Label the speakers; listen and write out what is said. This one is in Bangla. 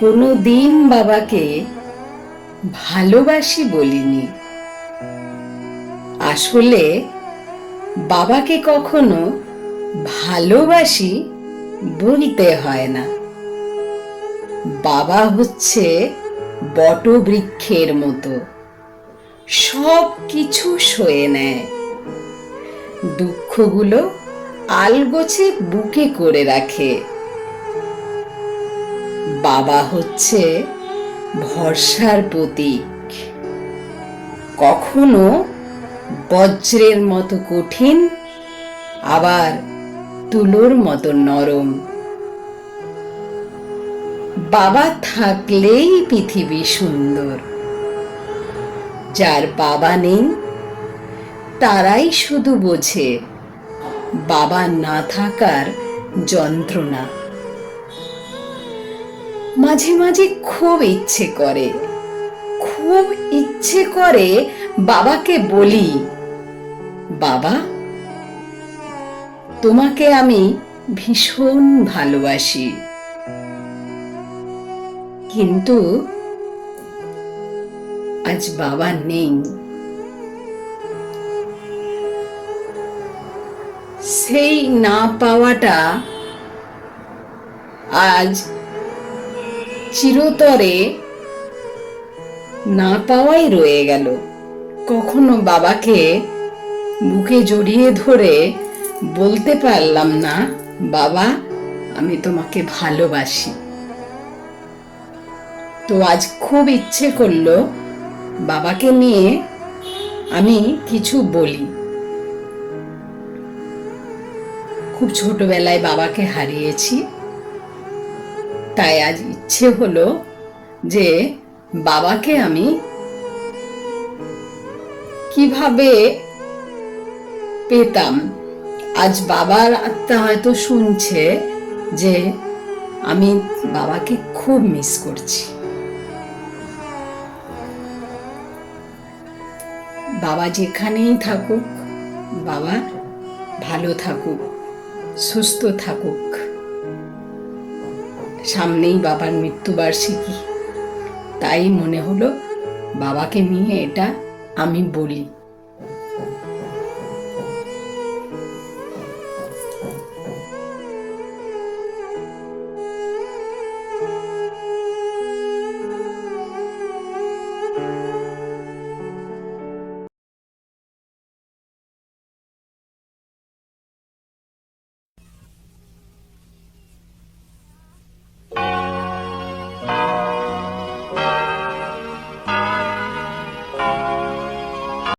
Speaker 1: কোনো দিন বাবাকে ভালোবাসি বলিনি। আসলে বাবাকে কখনো ভালোবাসি বলতে হয় না। বাবা হচ্ছে বটবৃক্ষের মতো। সব কিছু সয়ে নেয়। দুঃখগুলো আলগোছে বুকে করে রাখে। বাবা হচ্ছে ভরসার প্রতীক। কখনো বজ্রের মতো কঠিন, আবার তুলোর মতো নরম। বাবা থাকলেই পৃথিবী সুন্দর। যার বাবা নেই, তারাই শুধু বোঝে, বাবা না থাকার যন্ত্রণা। মাঝে মাঝে খুব ইচ্ছে করে। খুব ইচ্ছে করে বাবাকে বলি, বাবা, তোমাকে আমি ভীষণ ভালোবাসি। কিন্তু আজ বাবা নেই। সেই না পাওয়াটা আজ চিরতরে না পাওয়াই রয়ে গেল। কখনো বাবাকে বুকে জড়িয়ে ধরে বলতে পারলাম না, বাবা, আমি তোমাকে ভালোবাসি। তো আজ খুব ইচ্ছে করল বাবাকে নিয়ে আমি কিছু বলি। খুব ছোটবেলায় বাবাকে হারিয়েছি, তাই আজ ইচ্ছে হলো যে বাবাকে আমি কীভাবে পেতাম। আজ বাবার আত্মা হয়তো শুনছে যে আমি বাবাকে খুব মিস করছি। বাবা যেখানেই থাকুক, বাবা ভালো থাকুক, সুস্থ থাকুক। সামনেই বাবার মৃত্যুবার্ষিকী। তাই মনে হলো বাবাকে নিয়ে এটা আমি বলি।